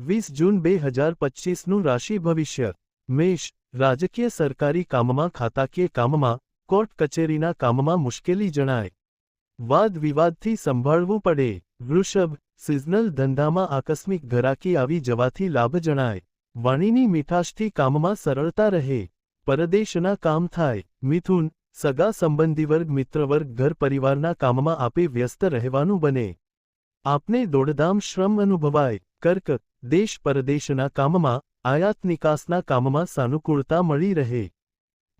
વીસ જૂન બે હજાર પચીસનું રાશિ ભવિષ્ય. મેષ, રાજકીય સરકારી કામમાં, ખાતાકીય કામમાં, કોર્ટ કચેરીના કામમાં મુશ્કેલી જણાય. વાદ વિવાદથી સંભાળવું પડે. વૃષભ, સિઝનલ ધંધામાં આકસ્મિક ઘરાકી આવી જવાથી લાભ જણાય. વાણીની મીઠાશથી કામમાં સરળતા રહે. પરદેશના કામ થાય. મિથુન, સગા સંબંધી વર્ગ, મિત્રવર્ગ, ઘર પરિવારના કામમાં આપે વ્યસ્ત રહેવાનું બને. આપને દોડધામ શ્રમ અનુભવાય. કર્ક દેશ પરદેશના કામમાં, આયાત નિકાસના કામમાં સાનુકૂળતા મળી રહે.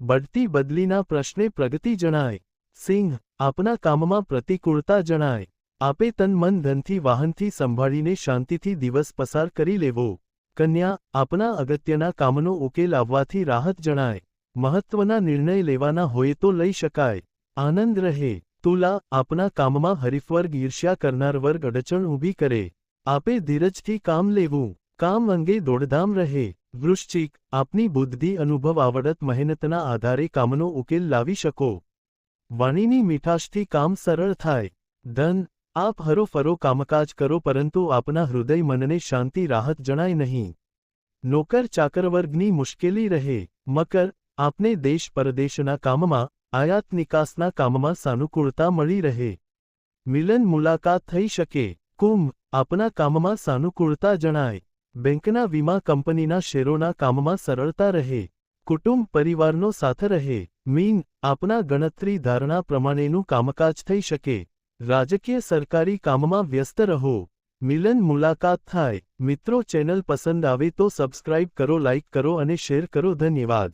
બઢતી બદલીના પ્રશ્ને પ્રગતિ જણાય. સિંહ, આપના કામમાં પ્રતિકૂળતા જણાય. આપે તન મન ધનથી વાહનથી સંભાળીને શાંતિથી દિવસ પસાર કરી લેવો. કન્યા, આપના અગત્યના કામનો ઉકેલ આવવાથી રાહત જણાય. મહત્વના નિર્ણય લેવાના હોય તો લઈ શકાય. આનંદ રહે. તુલા, આપના કામમાં હરીફવર્ગ ઈર્ષ્યા કરનાર વર્ગ અડચણ ઊભી કરે. આપે ધીરજથી કામ લેવું, કામ અંગે દોડધામ રહે, વૃશ્ચિક, આપની બુદ્ધિ અનુભવ આવડત મહેનતના આધારે કામનો ઉકેલ લાવી શકો. વાણીની મીઠાશથી કામ સરળ થાય. ધન, આપ હરોફરો કામકાજ કરો પરંતુ આપના હૃદય મનને શાંતિ રાહત જણાય નહીં. નોકર ચાકરવર્ગની મુશ્કેલી રહે. મકર, આપને દેશ પરદેશના કામમાં, આયાત નિકાસના કામમાં સાનુકૂળતા મળી રહે. મિલન મુલાકાત થઈ શકે. કુંભ આપના કામમાં સાનુકૂળતા જણાય. બેંકના વીમા કંપનીના શેરોના કામમાં સરળતા રહે. કુટુંબ પરિવારનો સાથ રહે. મીન, આપના ગણતરી ધારણા પ્રમાણેનું કામકાજ થઈ શકે. રાજકીય સરકારી કામમાં વ્યસ્ત રહો. મિલન મુલાકાત થાય. મિત્રો ચેનલ પસંદ આવે તો સબસ્ક્રાઇબ કરો, લાઇક કરો અને શેર કરો. ધન્યવાદ.